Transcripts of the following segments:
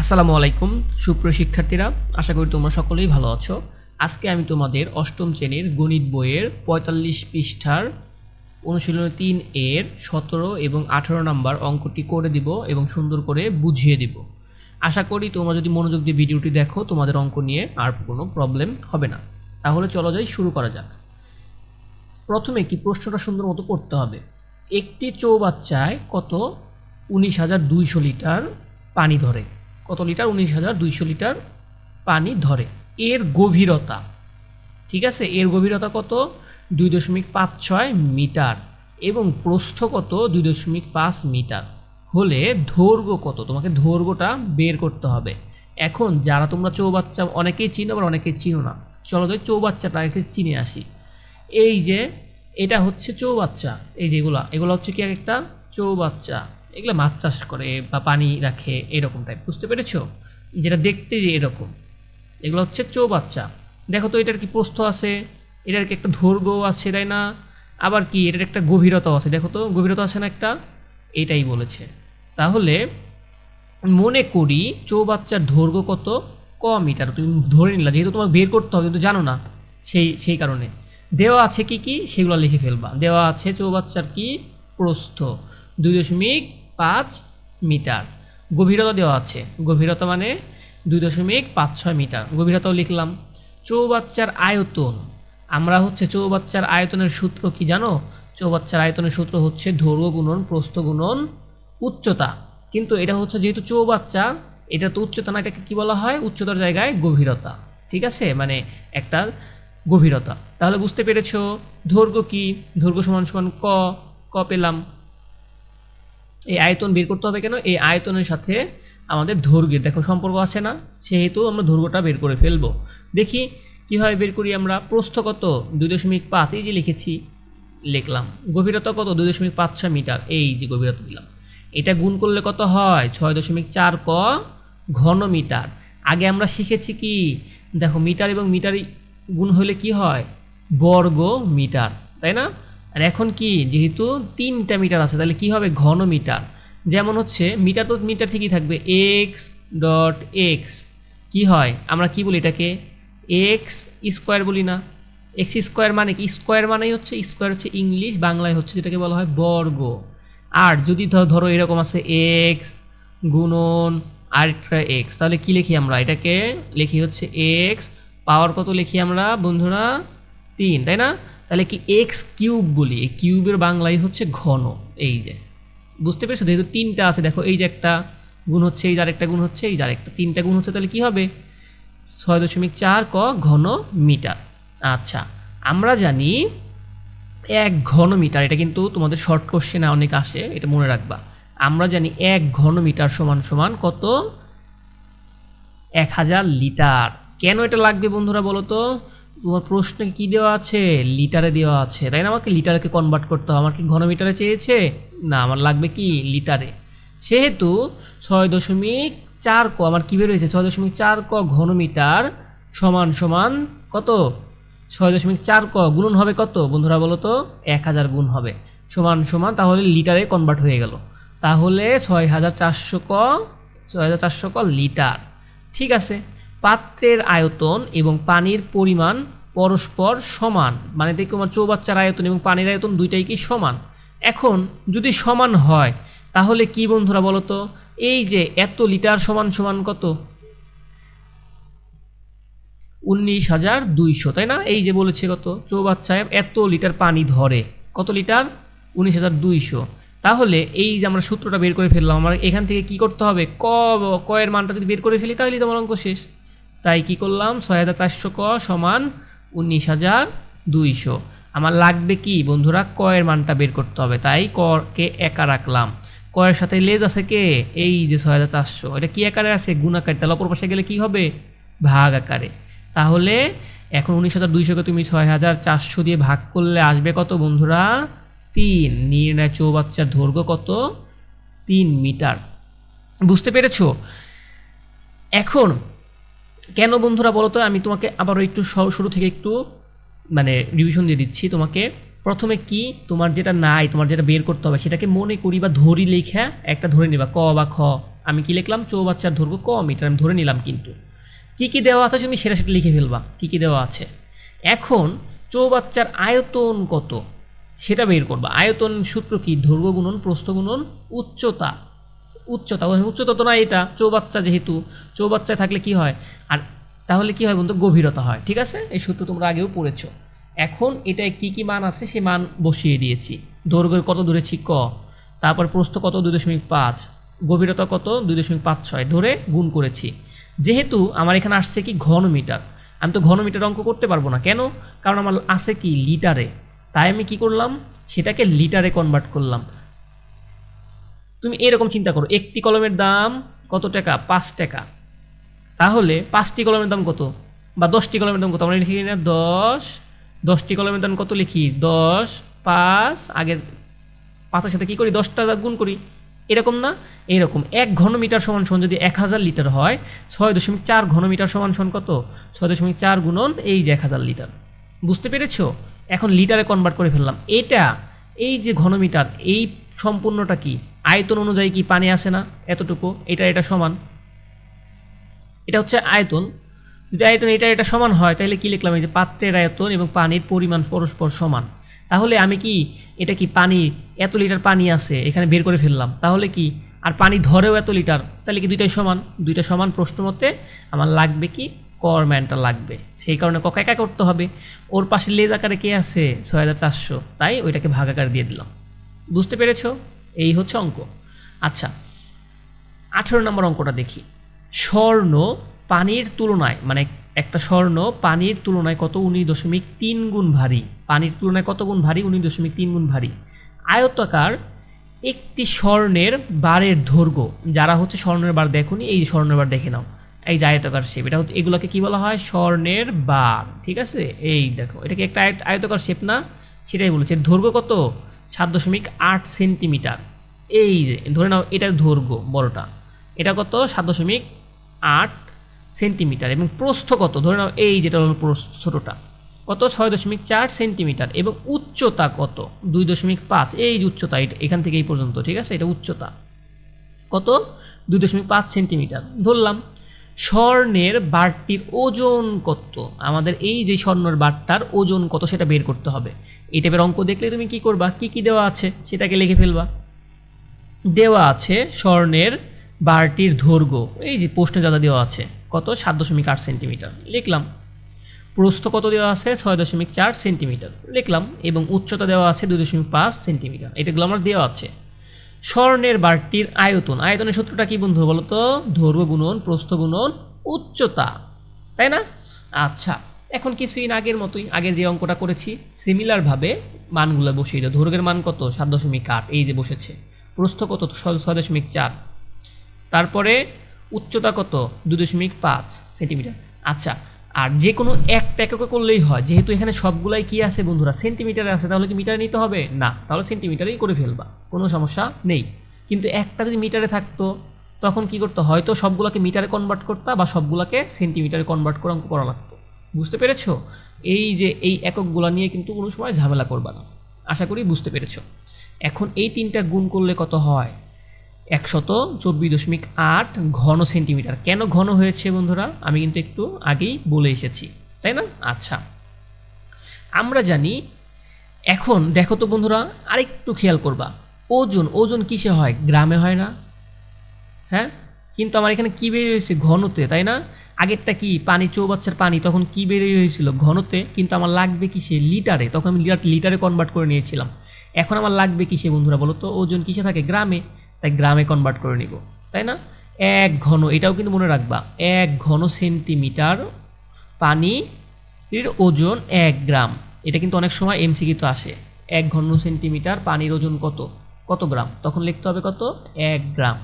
আসসালামু আলাইকুম, সুপ্রিয় শিক্ষার্থীরা, আশা করি তোমরা সকলেই ভালো আছো। আজকে আমি তোমাদের অষ্টম শ্রেণির গণিত বইয়ের পঁয়তাল্লিশ পৃষ্ঠার অনুশীলনী তিন এর সতেরো এবং আঠেরো নাম্বার অঙ্কটি করে দিব এবং সুন্দর করে বুঝিয়ে দিব। আশা করি তোমরা যদি মনোযোগ দিয়ে ভিডিওটি দেখো, তোমাদের অঙ্ক নিয়ে আর কোনো প্রবলেম হবে না। তাহলে চলো যাই, শুরু করা যাক। প্রথমে কি প্রশ্নটা সুন্দর মতো করতে হবে? একটি চৌবাচ্চায় কত? উনিশ হাজার দুইশো লিটার পানি ধরে। কত লিটার? উনিশ হাজার দুইশো লিটার পানি ধরে। এর গভীরতা, ঠিক আছে? এর গভীরতা কত? দুই দশমিক পাঁচ ছয় মিটার এবং প্রস্থ কত? দুই দশমিক পাঁচ মিটার। হলে দৈর্ঘ্য কত? তোমাকে দৈর্ঘ্যটা বের করতে হবে। এখন যারা তোমরা চৌবাচ্চা, অনেকেই চিনো, আবার অনেকেই চিনো না। চলো তো চৌবাচ্চাটাকে চিনে আসি। এই যে, এটা হচ্ছে চৌবাচ্চা। এই যে এগুলা হচ্ছে কি এক একটা? চৌবাচ্চা। এগুলো মাছ চাষ করে বা পানি রাখে এরকম টাইপ বুঝতে পেরেছ? যেটা দেখতে যে এরকম। এগুলো হচ্ছে চৌবাচ্চা। দেখো তো এটার কি প্রস্থ আছে, এটার কি একটা দৈর্ঘ্য আছে, তাই না? আবার কি এটার একটা গভীরতাও আছে। দেখো তো, গভীরতা আছে না একটা? এটাই বলেছে। তাহলে মনে করি চৌবাচ্চার দৈর্ঘ্য কত? ক মিটার। তুমি ধরে নিলা, যেহেতু তোমার বের করতে হবে কিন্তু জানো না সেই সেই কারণে। দেওয়া আছে কি কি? সেগুলো লিখে ফেলবা। দেওয়া আছে চৌবাচ্চার কি? প্রস্থ দুই দশমিক পাঁচ মিটার। গভীরতা দেওয়া আছে। গভীরতা মানে দুই দশমিক পাঁচ ছয় মিটার। গভীরতাও লিখলাম। চৌবাচ্চার আয়তন। আমরা হচ্ছে চৌবাচ্চার আয়তনের সূত্র কি জানো? চৌবাচ্চার আয়তনের সূত্র হচ্ছে দৈর্ঘ্য গুণন, প্রস্থ গুণন, উচ্চতা। কিন্তু এটা হচ্ছে যেহেতু চৌবাচ্চা, এটা তো উচ্চতা না, এটাকে কী বলা হয়? উচ্চতার জায়গায় গভীরতা। ঠিক আছে? মানে একটা গভীরতা। তাহলে বুঝতে পেরেছ? দৈর্ঘ্য কি? দৈর্ঘ্য সমান সমান ক। ক পেলাম। এই আয়তন বের করতে হবে কেন? এই আয়তনের সাথে আমাদের দৈর্ঘ্যের দেখো সম্পর্ক আছে না? সেহেতু আমরা দৈর্ঘ্যটা বের করে ফেলব। দেখি কীভাবে বের করি আমরা? প্রস্থ কত? দুই দশমিক পাঁচ, এই যে লিখেছি, লিখলাম। গভীরতা কত? দুই দশমিক পাঁচ ছয় মিটার, এই যে গভীরতা দিলাম। এটা গুণ করলে কত হয়? ছয় দশমিক চার ক ঘন মিটার। আগে আমরা শিখেছি কি? দেখো মিটার এবং মিটার গুণ হলে কি হয়? বর্গ মিটার, তাই না? আর এখন কি, যেহেতু তিনটা মিটার আছে, তাহলে কি হবে? ঘন মিটার। যেমন হচ্ছে, মিটার তো মিটার ঠিকই থাকবে। এক্স ডট এক্স কি হয়? আমরা কি বলি এটাকে? এক্স স্কোয়ার বলি না। এক্স স্কোয়ার মানে কি? স্কোয়ার মানেই হচ্ছে স্কোয়ার হচ্ছে ইংলিশ, বাংলায় হচ্ছে যেটাকে বলা হয় বর্গ। আর যদি ধরো এরকম আছে এক্স গুণন আরেকটা এক্স তাহলে কি লিখি আমরা? এটাকে লিখি হচ্ছে এক্স পাওয়ার কত লিখি আমরা বন্ধুরা? তিন, তাই না? তাহলে কি এক্স কিউব বলি এই কিউবের বাংলায় হচ্ছে ঘন, এই যে। বুঝতে পেরেছ? যেহেতু তিনটা আছে, দেখো এই যে একটা গুণ হচ্ছে, এই যে আরেকটা গুণ হচ্ছে, এই যে আরেকটা। তিনটা গুণ হচ্ছে, তাহলে কি হবে? ছয় দশমিক চার ক ঘন মিটার। আচ্ছা আমরা জানি এক ঘন মিটার, এটা কিন্তু তোমাদের শর্ট কোশ্চেনে অনেক আসে, এটা মনে রাখবা। আমরা জানি এক ঘন মিটার সমান সমান কত? এক হাজার লিটার। কেন এটা লাগবে বন্ধুরা বলো তো তোমার প্রশ্নে কি দেওয়া আছে? লিটারে দেওয়া আছে। তাই না আমাকে লিটারকে কনভার্ট করতে হবে? আমার কি ঘনমিটারে চেয়েছে? না, আমার লাগবে কি? লিটারে। সেহেতু ছয় দশমিক চার ক, আমার কী বেরোয়েছে? ছয় দশমিক চার ক ঘনমিটার সমান সমান কত? ছয় দশমিক চার ক গুণন হবে কত? বন্ধুরা বলো তো, এক হাজার গুণ হবে। সমান সমান, তাহলে লিটারে কনভার্ট হয়ে গেল। তাহলে ছয় হাজার চারশো ক, ছয় হাজার চারশো ক লিটার। ঠিক আছে? পাত্রের আয়তন এবং পানির পরিমাণ পরস্পর সমান। মানে দেখো আমার চৌবাচ্চার আয়তন এবং পানির আয়তন দুইটাই কি সমান? এখন যদি সমান হয়, তাহলে কি বন্ধুরা বলো তো এই যে এত লিটার সমান সমান কত? উনিশ হাজার দুইশো, তাই না? এই যে বলেছে কত? চৌবাচ্চায় এত লিটার পানি ধরে। কত লিটার? উনিশ হাজার দুইশো। তাহলে এই যে আমরা সূত্রটা বের করে ফেললাম, আমার এখান থেকে কি করতে হবে? ক কয়ের মানটা যদি বের করে ফেলি তাহলেই তোমার অঙ্ক শেষ। তাই কি করলাম? ছয় হাজার চারশো ক সমান উনিশ হাজার দুইশো। আমার লাগবে কি? বন্ধুরা কয়ের মানটা বের করতে হবে। তাই ককে একা রাখলাম। কয়ের সাথে লেজ আছে কে? এই যে ছয় হাজার চারশো। এটা কী আকারে আছে? গুণ আকারে। তাহলে অপর পাশে গেলে কী হবে? ভাগ আকারে। তাহলে এখন উনিশ হাজার দুইশোকে তুমি ছয় হাজার চারশো দিয়ে ভাগ করলে আসবে কত বন্ধুরা? তিন। নির্ণয় চৌবাচ্চার দৈর্ঘ্য কত? তিন মিটার। বুঝতে পেরেছ? এখন কেন বন্ধুরা বলো তো আমি তোমাকে আবারও একটু শুরু থেকে একটু মানে রিভিশন দিয়ে দিচ্ছি। তোমাকে প্রথমে কি তোমার যেটা নাই, তোমার যেটা বের করতে হবে, সেটাকে মনে করি বা ধরি লেখা একটা ধরে নিবা, ক বা খ। আমি কি লিখলাম? চৌবাচ্চার দৈর্ঘ্য ক মিটার, আমি ধরে নিলাম কিন্তু। কি কি দেওয়া আছে তুমি সেটা সেটা লিখে ফেলবা, কি কি দেওয়া আছে। এখন চৌবাচ্চার আয়তন কত? সেটা বের করবা। আয়তন সূত্র কি? দৈর্ঘ্য গুণন প্রস্থ গুণন উচ্চতা। উচ্চতা উচ্চতা তো না এটা, চৌবাচ্চা যেহেতু, চৌবাচ্চায় থাকলে কি হয়? আর তাহলে কি হয় বন্ধু গভীরতা হয়, ঠিক আছে? এই সূত্র তোমরা আগেও পড়েছো। এখন এটায় কি কি মান আছে সে মান বসিয়ে দিয়েছি। দৈর্ঘ্য কত ধরেছি ক? তারপর প্রস্থ কত? দুই দশমিক পাঁচ। গভীরতা কত? দুই দশমিক পাঁচ ছয়। ধরে গুণ করেছি। যেহেতু আমার এখানে আসছে কি ঘনমিটার, আমি তো ঘন ঘনমিটার অঙ্ক করতে পারব না। কেন? কারণ আমার আছে কি লিটারে। তাই আমি কি করলাম? সেটাকে লিটারে কনভার্ট করলাম। তুমি এরকম চিন্তা করো, একটি কলমের দাম কত টাকা? পাঁচ টাকা। তাহলে পাঁচটি কলমের দাম কত? বা দশটি কলমের দাম কত? আমরা লিখি না দশ। দশটি কলমের দাম কত লিখি? দশ, পাঁচ, আগের পাঁচের সাথে কী করি? দশটা গুণ করি। এরকম না? এরকম। এক ঘনমিটার সমান সমান যদি এক হাজার লিটার হয়, ছয় দশমিক চার ঘনমিটার সমান সমান কত? ছয় দশমিক চার গুণন এই যে এক হাজার লিটার। বুঝতে পেরেছ? এখন লিটারে কনভার্ট করে ফেললাম। এটা, এই যে ঘনমিটার, এই সম্পূর্ণটা কি? আয়তন অনুযায়ী কি পানি আসে না? এতটুকু। এটা এটা সমান। এটা হচ্ছে আয়তন। যদি আয়তন এটা এটা সমান হয় তাহলে কি লিখলাম? এই যে পাত্রের আয়তন এবং পানির পরিমাণ পরস্পর সমান। তাহলে আমি কি, এটা কি পানি, এত লিটার পানি আছে, এখানে বের করে ফেললাম। তাহলে কি, আর পানি ধরেও এত লিটার তাহলে কি দুইটাই সমান? দুইটা সমান প্রশ্ন মতে আমার লাগবে কি? কর ম্যানটা লাগবে। সেই কারণে কক একা করতে হবে। ওর পাশে লেজ আকারে কে আছে? ছয় হাজার চারশো। তাই ওইটাকে ভাগাকার দিয়ে দিলাম। বুঝতে পেরেছ? এই হচ্ছে অঙ্ক। আচ্ছা আঠেরো নম্বর অঙ্কটা দেখি। স্বর্ণ পানির তুলনায় মানে একটা স্বর্ণ পানির তুলনায় কত উনিশ দশমিক তিন গুণ ভারী? পানির তুলনায় কত গুণ ভারী? উনিশ দশমিক তিন গুণ ভারী। আয়তাকার একটি স্বর্ণের বারের দৈর্ঘ্য যারা হচ্ছে স্বর্ণের বার দেখুনি, এই স্বর্ণের বার দেখে নাও। এই যে আয়তাকার শেপ এটা হচ্ছে, এগুলোকে কী বলা হয়? স্বর্ণের বার। ঠিক আছে? এই দেখো এটা কি একটা আয়ত- আয়তাকার শেপ না? সেটাই বলেছে। দৈর্ঘ্য কত? সাত দশমিক আট সেন্টিমিটার। এই যে, ধরে নাও এটার দৈর্ঘ্য বড়টা। এটা কত? সাত দশমিক আট সেন্টিমিটার এবং প্রস্থ কত? ধরে নাও এই যেটা হলো ছোটোটা। কত? ছয় দশমিক চার সেন্টিমিটার এবং উচ্চতা কত? দুই দশমিক পাঁচ। এই যে উচ্চতা, এটা এখান থেকে এই পর্যন্ত, ঠিক আছে? এটা উচ্চতা। কত? দুই দশমিক পাঁচ সেন্টিমিটার। ধরলাম স্বর্ণের বারটির ওজন কত? আমাদের এই যে স্বর্ণের বারটার ওজন কত সেটা বের করতে হবে। এই টাইপের অঙ্ক দেখলে তুমি কি করবা? কি কি দেওয়া আছে সেটাকে লিখে ফেলবা। দেওয়া আছে স্বর্ণের বারটির দৈর্ঘ্য এই যে প্রশ্ন যাদা দেওয়া আছে, কত? সাত দশমিক আট সেন্টিমিটার। লিখলাম। প্রস্থ কত দেওয়া আছে? ছয় দশমিক চার সেন্টিমিটার। লিখলাম এবং উচ্চতা দেওয়া আছে দুই দশমিক পাঁচ সেন্টিমিটার। এটাগুলো আমার দেওয়া আছে। স্বর্ণের বারটির আয়তন। আয়তনের সূত্রটা কি বন্ধু বলো তো? দৈর্ঘ্য গুণন, প্রস্থ গুণন, উচ্চতা। তাই না? আচ্ছা এখন কিছুদিন আগের মতোই, আগে যে অঙ্কটা করেছি সিমিলারভাবে মানগুলো বসিয়ে দাও দৈর্ঘ্যের মান কত? সাত দশমিক আট, এই যে বসেছে। প্রস্থ কত? ছয় দশমিক চার। তারপরে উচ্চতা কত? দু দশমিক পাঁচ সেন্টিমিটার। আচ্ছা আর যে কোনো একটা এককে করলেই হয়। যেহেতু এখানে সবগুলাই কি আছে বন্ধুরা? সেন্টিমিটারে আছে, তাহলে কি মিটারে নিতে হবে? না, তাহলে সেন্টিমিটারেই করে ফেলবা। কোনো সমস্যা নেই। কিন্তু একটা যদি মিটারে থাকতো, তখন কি করতে হয়তো সবগুলোকে মিটারে কনভার্ট করতা বা সবগুলোকে সেন্টিমিটারে কনভার্ট করে অঙ্ক করা লাগতো। বুঝতে পেরেছ? এই যে এই এককগুলো নিয়ে কিন্তু কোনো সময় ঝামেলা করবা না। আশা করি বুঝতে পেরেছ। এখন এই তিনটা গুণ করলে কত হয়? একশত চব্বিশ দশমিক আট ঘন সেন্টিমিটার। কেন ঘন হয়েছে বন্ধুরা? আমি কিন্তু একটু আগেই বলে এসেছি, তাই না? আচ্ছা। আমরা জানি, এখন দেখো তো বন্ধুরা, আরেকটু খেয়াল করবা। ওজন ওজন কিসে হয়? গ্রামে হয় না। হ্যাঁ? কিন্তু আমার এখানে কী বেরিয়ে হয়েছে? ঘনতে, তাই না? আগেরটা কি, পানি, চৌবাচ্চার পানি, তখন কি বেরিয়ে হয়েছিল? ঘনতে, কিন্তু আমার লাগবে কিসে? লিটারে। তখন আমি লিটার, লিটারে কনভার্ট করে নিয়েছিলাম। এখন আমার লাগবে কিসে বন্ধুরা বলো তো? ওজন কিসে থাকে? গ্রামে। তাই গ্রামে কনভার্ট করে নিব, তাই না? এক ঘন, এটাও কিন্তু মনে রাখবা, এক ঘন সেন্টিমিটার পানির ওজন এক গ্রাম। এটা কিন্তু অনেক সময় এমসিকিউ তো আসে। এক ঘন সেন্টিমিটার পানির ওজন কত? কত গ্রাম? তখন লিখতে হবে কত? এক গ্রাম।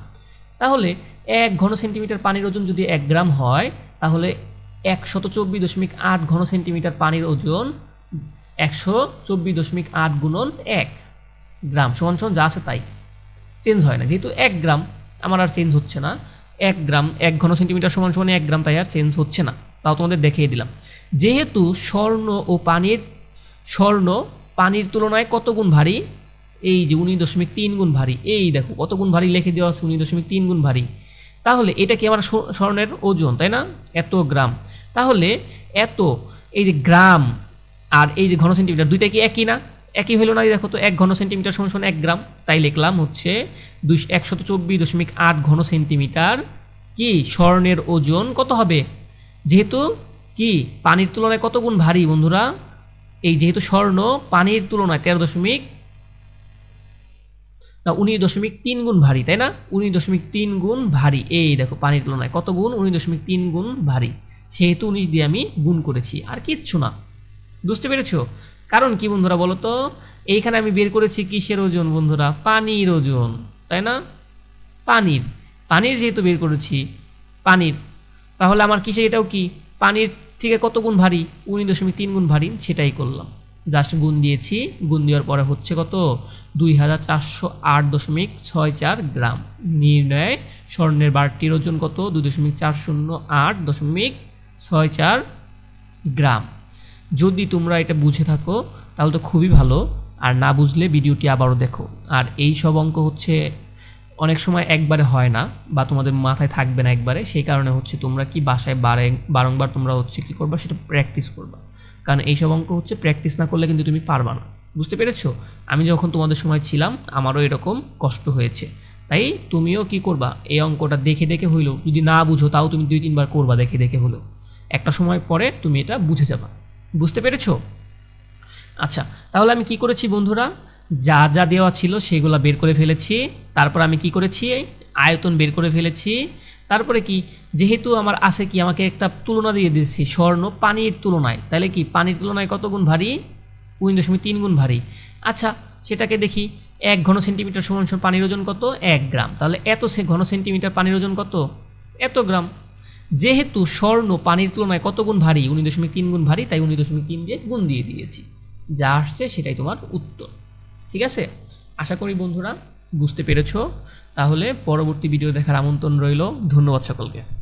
তাহলে এক ঘন সেন্টিমিটার পানির ওজন যদি এক গ্রাম হয়, তাহলে একশত চব্বিশ দশমিক আট ঘন সেন্টিমিটার পানির ওজন একশো চব্বিশ দশমিক আট গুণন এক গ্রাম। সমান সমান যা আছে তাই। চেঞ্জ হয় না। যেহেতু এক গ্রাম, আমার আর চেঞ্জ হচ্ছে না। এক গ্রাম, এক ঘন সেন্টিমিটার সমান সমান এক গ্রাম তাই আর চেঞ্জ হচ্ছে না। তাও তোমাদের দেখিয়ে দিলাম। যেহেতু স্বর্ণ ও পানির, স্বর্ণ পানির তুলনায় কত গুণ ভারী? এই যে উনিশ দশমিক তিন গুণ ভারী। এই দেখো, কত গুণ ভারী লিখে দেওয়া আছে উনিশ দশমিক তিন গুণ ভারী। তাহলে এটা কি আমার স্বর্ণের ওজন, তাই না? এত গ্রাম। তাহলে এত, এই যে গ্রাম আর এই যে ঘন সেন্টিমিটার, দুইটা কি একই না? একই হলো না দেখো তো, এক ঘন সেন্টিমিটার সমান সমান এক গ্রাম। তাই লিখলাম হচ্ছে দুই, একশত চব্বিশ দশমিক আট ঘন সেন্টিমিটার কি? স্বর্ণের ওজন কত হবে? যেহেতু কি? পানির তুলনায় কত গুণ ভারী বন্ধুরা? এই যেহেতু স্বর্ণ, পানির তুলনায় তেরো দশমিক, না, উনিশ দশমিক তিন গুণ ভারী, তাই না? উনিশ দশমিক তিন গুণ ভারী। এই দেখো, পানির তুলনায় কত গুণ? উনিশ দশমিক তিন গুণ ভারী। সেহেতু উনিশ দিয়ে আমি গুণ করেছি। আর কিচ্ছু না। বুঝতে পেরেছ? কারণ কি বন্ধুরা বলো তো এইখানে আমি বের করেছি কিসের ওজন বন্ধুরা? পানির ওজন, তাই না? পানির। পানির যেহেতু বের করেছি, পানির। তাহলে আমার কিসে এটাও কি? পানির থেকে কত গুণ ভারী? উনিশ দশমিক তিন গুণ ভারী, সেটাই করলাম। জাস্ট গুণ দিয়েছি, গুণ দেওয়ার পরে হচ্ছে কত? দুই হাজার চারশো আট দশমিক ছয় চার গ্রাম। নির্ণয়, স্বর্ণের বারটির ওজন কত? দুই দশমিক চার শূন্য আট দশমিক ছয় চার গ্রাম। যদি তোমরা এটা বুঝে থাকো, তাহলে তো খুবই ভালো। আর না বুঝলে ভিডিওটি আবারও দেখো। আর এই সব অঙ্ক হচ্ছে অনেক সময় একবারে হয় না বা তোমাদের মাথায় থাকবে না একবারে। সেই কারণে হচ্ছে তোমরা কি বাসায় বারে, বারংবার তোমরা হচ্ছে কি করবা, সেটা প্র্যাকটিস করবা। কারণ এই সব অঙ্ক হচ্ছে প্র্যাকটিস না করলে কিন্তু তুমি পারবা না। বুঝতে পেরেছ? আমি যখন তোমাদের সময় ছিলাম, আমারও এরকম কষ্ট হয়েছে। তাই তুমিও কি করবা? এই অঙ্কটা দেখে দেখে হইল যদি না বুঝো, তাও তুমি দুই তিনবার করবা দেখে দেখে হলো একটা সময় পরে তুমি এটা বুঝে যাবা। বুঝতে পেরেছ? আচ্ছা তাহলে আমি কি করেছি বন্ধুরা? যা যা দেওয়া ছিল সেগুলো বের করে ফেলেছি। তারপর আমি কি করেছি? আয়তন বের করে ফেলেছি। তারপরে কি? যেহেতু আমার আছে কি, আমাকে একটা তুলনা দিয়ে দিচ্ছি স্বর্ণ পানির তুলনায়। তাহলে কি? পানির তুলনায় কত গুণ ভারী? উনিশ দশমিক তিন গুণ ভারী। আচ্ছা সেটাকে দেখি। এক ঘন সেন্টিমিটার সমান সমান পানির ওজন কত? এক গ্রাম। তাহলে এত সে ঘন সেন্টিমিটার পানির ওজন কত? এত গ্রাম। যেহেতু স্বর্ণ পানির তুলনায় কত গুণ ভারী? উনি দশমিক তিন গুণ ভারী, তাই উনি দশমিক তিন দিয়ে গুণ দিয়ে দিয়েছি। যা আসছে সেটাই তোমার উত্তর। ঠিক আছে? আশা করি বন্ধুরা বুঝতে পেরেছ। তাহলে পরবর্তী ভিডিও দেখার আমন্ত্রণ রইল। ধন্যবাদ সকলকে।